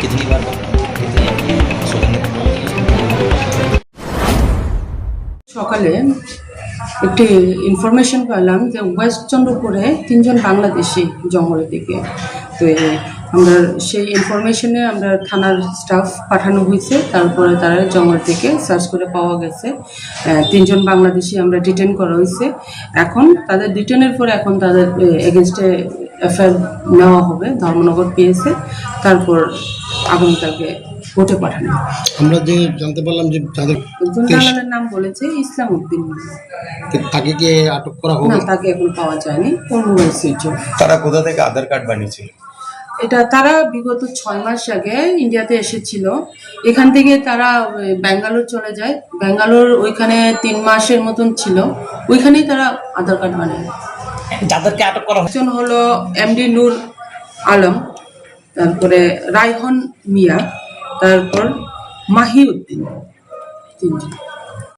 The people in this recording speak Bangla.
कितनी बार সকালে একটি ইনফরমেশন পেলাম যে ওয়েস্ট চন্দ্রপুরে তিনজন বাংলাদেশি জঙ্গলের দিকে। তো আমরা সেই ইনফরমেশনে আমরা থানার স্টাফ পাঠানো হয়েছে, তারপরে তারা জঙ্গল থেকে সার্চ করে পাওয়া গেছে। তিনজন বাংলাদেশি আমরা ডিটেন করা হয়েছে। এখন তাদের ডিটেনের পরে এখন তাদের এগেনস্টে এফআইআর নেওয়া হবে ধর্মনগর পিএসে তারপর আগামীকালকে কোর্টে পাঠানো আমরা যে জানতে পারলাম যে একজন দালালের নাম বলেছে ইসলাম উদ্দিন তাকে কি আটক করা না হবে তাকে এখন পাওয়া যায়নি কোন তারা কোথা থেকে আধার কার্ড বানিয়েছিল? এটা তারা বিগত ছয় মাস আগে ইন্ডিয়াতে এসেছিল। এখান থেকে তারা ব্যাঙ্গালোর চলে যায়। ব্যাঙ্গালোর ওইখানে তিন মাসের মতন ছিল। ওইখানেই তারা আধার কার্ড বানায়। যাদেরকে আটক করা হয়েছে। হলো এমডি নূর আলম তারপরে রায়হন মিয়া তারপর মাহিউদ্দিন তিনজন।